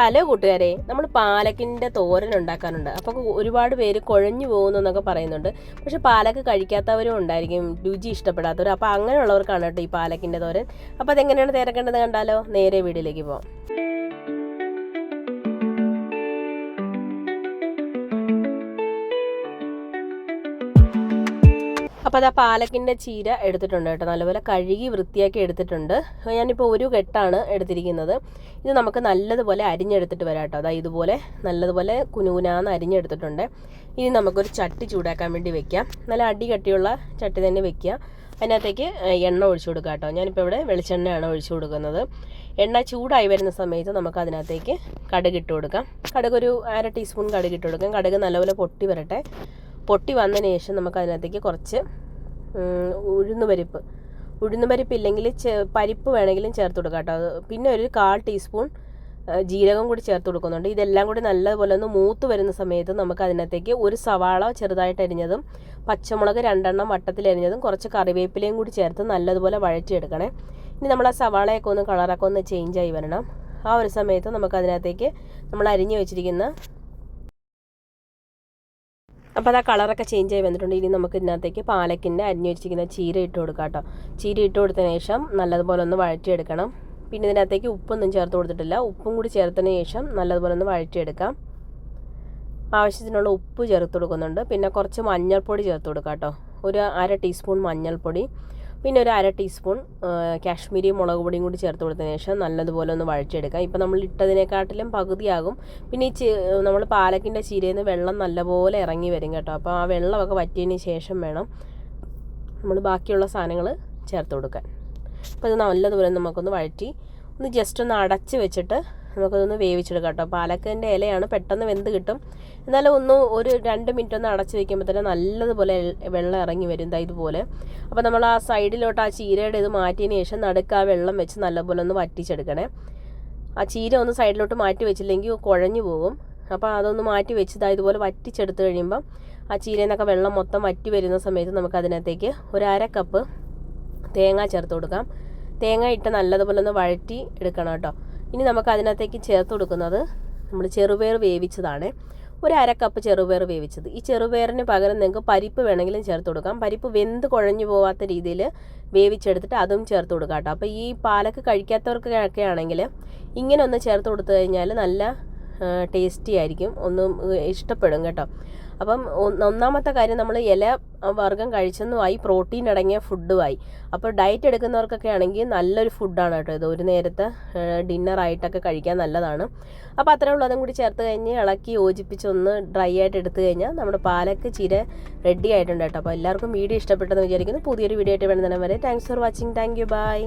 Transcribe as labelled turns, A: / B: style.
A: Hello കൂട്ടുകാരെ നമ്മൾ പാലക്കിന്റെ തോരൻ ഉണ്ടാക്കാനുണ്ട്. അപ്പോൾ ഒരുപാട് പേര് കുഴഞ്ഞു പോകുന്നു എന്നൊക്കെ പറയുന്നുണ്ട്. പക്ഷെ പാലക്ക് കഴിക്കാത്തവരും ഉണ്ടായിരിക്കും രുചി ഇഷ്ടപ്പെടാത്തവരും. അപ്പോൾ അങ്ങനെയുള്ളവർക്കാണ് കേട്ടോ ഈ പാലക്കിന്റെ തോരൻ. അപ്പോൾ അതെങ്ങനെയാണ് തേരക്കേണ്ടത് കണ്ടാലോ? നേരെ വീട്ടിലേക്ക് പോകാം അപ്പോൾ അത് ആ പാലക്കിന്റെ ചീര എടുത്തിട്ടുണ്ട് കേട്ടോ. നല്ലപോലെ കഴുകി വൃത്തിയാക്കി എടുത്തിട്ടുണ്ട്. ഞാനിപ്പോൾ ഒരു കെട്ടാണ് എടുത്തിരിക്കുന്നത്. ഇത് നമുക്ക് നല്ലതുപോലെ അരിഞ്ഞെടുത്തിട്ട് വരാം കേട്ടോ. അതായത് ഇതുപോലെ നല്ലതുപോലെ കുനുകുനാന്ന് അരിഞ്ഞെടുത്തിട്ടുണ്ട്. ഇനി നമുക്കൊരു ചട്ടി ചൂടാക്കാൻ വേണ്ടി വെക്കാം. നല്ല അടി കട്ടിയുള്ള ചട്ടി തന്നെ വെക്കുക അതിനകത്തേക്ക് എണ്ണ ഒഴിച്ചു കൊടുക്കുക കേട്ടോ. ഞാനിപ്പോൾ ഇവിടെ വെളിച്ചെണ്ണയാണ് ഒഴിച്ചു കൊടുക്കുന്നത്. എണ്ണ ചൂടായി വരുന്ന സമയത്ത് നമുക്ക് അതിനകത്തേക്ക് കടുക് ഇട്ട് കൊടുക്കാം. കടുക് ഒരു അര ടീസ്പൂൺ കടുക് ഇട്ട് കൊടുക്കാം. കടുക് നല്ലപോലെ പൊട്ടി വരട്ടെ. പൊട്ടി വന്നതിന് ശേഷം നമുക്ക് അതിനകത്തേക്ക് കുറച്ച് ഉഴുന്ന് പരിപ്പ്. ഉഴുന്ന് പരിപ്പ് ഇല്ലെങ്കിൽ പരിപ്പ് വേണമെങ്കിലും ചേർത്ത് കൊടുക്കാം കേട്ടോ. പിന്നെ ഒരു കാൽ ടീസ്പൂൺ ജീരകം കൂടി ചേർത്ത് കൊടുക്കുന്നുണ്ട്. ഇതെല്ലാം കൂടി നല്ലപോലെ ഒന്ന് മൂത്ത് വരുന്ന സമയത്ത് നമുക്ക് അതിനകത്തേക്ക് ഒരു സവാള ചെറുതായിട്ട് അരിഞ്ഞതും പച്ചമുളക് രണ്ടെണ്ണം വട്ടത്തിൽ അരിഞ്ഞതും കുറച്ച് കറിവേപ്പിലയും കൂടി ചേർത്ത് നല്ലതുപോലെ വഴറ്റിയെടുക്കണേ. ഇനി നമ്മൾ ആ സവാളയൊക്കെ ഒന്ന് കളറൊക്കെ ഒന്ന് ചേഞ്ച് ആയി വരണം. ആ ഒരു സമയത്ത് നമുക്ക് അതിനകത്തേക്ക് നമ്മൾ അരിഞ്ഞു വെച്ചിരിക്കുന്ന അപ്പോൾ അത് ആ കളറൊക്കെ ചേഞ്ച് ആയി വന്നിട്ടുണ്ട്. ഇനി നമുക്ക് ഇതിനകത്തേക്ക് പാലക്കിന്റെ അരിഞ്ഞു വെച്ചിരിക്കുന്ന ചീര ഇട്ട് കൊടുക്കാം കേട്ടോ. ചീര ഇട്ട് കൊടുത്തതിന് ശേഷം നല്ലതുപോലെ ഒന്ന് വഴറ്റിയെടുക്കണം. പിന്നെ ഇതിനകത്തേക്ക് ഉപ്പൊന്നും ചേർത്ത് കൊടുത്തിട്ടില്ല. ഉപ്പും കൂടി ചേർത്തതിന് ശേഷം നല്ലതുപോലെ ഒന്ന് വഴറ്റിയെടുക്കാം. ആവശ്യത്തിനുള്ള ഉപ്പ് ചേർത്ത് കൊടുക്കുന്നുണ്ട്. പിന്നെ കുറച്ച് മഞ്ഞൾപ്പൊടി ചേർത്ത് കൊടുക്കാം കേട്ടോ. ഒരു അര ടീസ്പൂൺ മഞ്ഞൾപ്പൊടി. പിന്നെ ഒരു അര ടീസ്പൂൺ കാശ്മീരി മുളക് പൊടിയും കൂടി ചേർത്ത് കൊടുത്തതിന് ശേഷം നല്ലതുപോലെ ഒന്ന് വഴച്ചെടുക്കാം ഇപ്പം നമ്മൾ ഇട്ടതിനെക്കാട്ടിലും പകുതിയാകും. പിന്നെ ഈ നമ്മൾ പാലക്കിന്റെ ചീരയിൽ നിന്ന് വെള്ളം നല്ലപോലെ ഇറങ്ങി വരും കേട്ടോ. അപ്പോൾ ആ വെള്ളമൊക്കെ വറ്റിയതിന് ശേഷം വേണം നമ്മൾ ബാക്കിയുള്ള സാധനങ്ങൾ ചേർത്ത് കൊടുക്കാൻ. അപ്പോൾ ഇത് നല്ലതുപോലെ നമുക്കൊന്ന് വഴറ്റി ഒന്ന് ജസ്റ്റ് ഒന്ന് അടച്ച് വെച്ചിട്ട് നമുക്കതൊന്ന് വേവിച്ചെടുക്കാം കേട്ടോ. പാലക്കിന്റെ ഇലയാണ് പെട്ടെന്ന് വെന്ത് കിട്ടും. എന്നാലും ഒന്ന് ഒരു രണ്ട് മിനിറ്റ് ഒന്ന് അടച്ച് വയ്ക്കുമ്പോൾ തന്നെ നല്ലതുപോലെ വെള്ളം ഇറങ്ങി വരും. ഇതാ ഇതുപോലെ. അപ്പോൾ നമ്മൾ ആ സൈഡിലോട്ട് ആ ചീരയുടെ ഇത് മാറ്റിയതിന് ശേഷം നടുക്ക് ആ വെള്ളം വെച്ച് നല്ലപോലെ ഒന്ന് വറ്റിച്ചെടുക്കണേ. ആ ചീര ഒന്ന് സൈഡിലോട്ട് മാറ്റി വെച്ചില്ലെങ്കിൽ കുഴഞ്ഞു പോകും. അപ്പോൾ അതൊന്ന് മാറ്റി വെച്ച് ഇതാ ഇതുപോലെ വറ്റിച്ചെടുത്ത് കഴിയുമ്പം ആ ചീരയിൽ നിന്നൊക്കെ വെള്ളം മൊത്തം വറ്റി വരുന്ന സമയത്ത് നമുക്ക് അതിനകത്തേക്ക് ഒരു അര കപ്പ് തേങ്ങ ചേർത്ത് കൊടുക്കാം. തേങ്ങ ഇട്ട് നല്ലതുപോലെ ഒന്ന് വഴറ്റി എടുക്കണം കേട്ടോ. ഇനി നമുക്ക് അതിനകത്തേക്ക് ചേർത്ത് കൊടുക്കുന്നത് നമ്മൾ ചെറുപയർ വേവിച്ചതാണ്. ഒരു അര കപ്പ് ചെറുപയർ വേവിച്ചത്. ഈ ചെറുപയറിന് പകരം നിങ്ങൾക്ക് പരിപ്പ് വേണമെങ്കിലും ചേർത്ത് കൊടുക്കാം. പരിപ്പ് വെന്ത് കുഴഞ്ഞു പോവാത്ത രീതിയിൽ വേവിച്ചെടുത്തിട്ട് അതും ചേർത്ത് കൊടുക്കാം കേട്ടോ. അപ്പോൾ ഈ പാലക്ക് കഴിക്കാത്തവർക്കൊക്കെ ആണെങ്കിൽ ഇങ്ങനെ ഒന്ന് ചേർത്ത് കൊടുത്തു കഴിഞ്ഞാൽ നല്ല ടേസ്റ്റി ആയിരിക്കും. ഒന്നും ഇഷ്ടപ്പെടും കേട്ടോ. അപ്പം ഒന്നാമത്തെ കാര്യം നമ്മൾ ഇല വർഗം കഴിച്ചെന്നുമായി പ്രോട്ടീൻ അടങ്ങിയ ഫുഡുമായി അപ്പോൾ ഡയറ്റ് എടുക്കുന്നവർക്കൊക്കെ ആണെങ്കിൽ നല്ലൊരു ഫുഡാണ് കേട്ടോ ഇത്. ഒരു നേരത്തെ ഡിന്നറായിട്ടൊക്കെ കഴിക്കാൻ നല്ലതാണ്. അപ്പോൾ അത്രേ ഉള്ളൂ. അതും കൂടി ചേർത്ത് കഴിഞ്ഞ് ഇളക്കി യോജിപ്പിച്ച് ഒന്ന് ഡ്രൈ ആയിട്ട് എടുത്തു കഴിഞ്ഞാൽ നമ്മുടെ പാലക്ക് ചീര റെഡി ആയിട്ടുണ്ട് കേട്ടോ. അപ്പോൾ എല്ലാവർക്കും വീഡിയോ ഇഷ്ടപ്പെട്ടെന്ന് വിചാരിക്കുന്നു. പുതിയൊരു വീഡിയോ ആയിട്ട് വേണം വരെ thanks for watching thank you bye